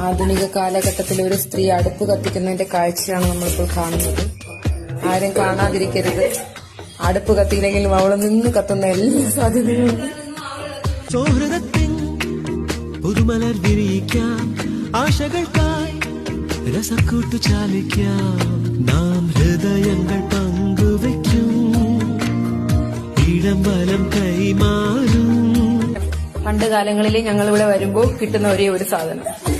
ആധുനിക കാലഘട്ടത്തിൽ ഒരു സ്ത്രീ അടുപ്പ് കത്തിക്കുന്നതിന്റെ കാഴ്ചയാണ് നമ്മളിപ്പോൾ കാണുന്നത്. ആരും കാണാതിരിക്കരുത്. അടുപ്പ് കത്തിയില്ലെങ്കിലും അവൾ നിന്ന് കത്തുന്ന എല്ലാ സാധ്യതകളും. സൗഹൃദത്തിൻ പുതുമലർ വിരിയിക്കാം. ആശകൾക്കായി രസക്കൂട്ടു ചാലിക്കാം. നാം ഹൃദയങ്ങൾ പങ്കുവയ്ക്കും. ഇടം വലം കൈമാറും. പണ്ട് കാലങ്ങളിൽ ഞങ്ങൾ ഇവിടെ വരുമ്പോൾ കിട്ടുന്ന ഒരേ ഒരു സാധനം.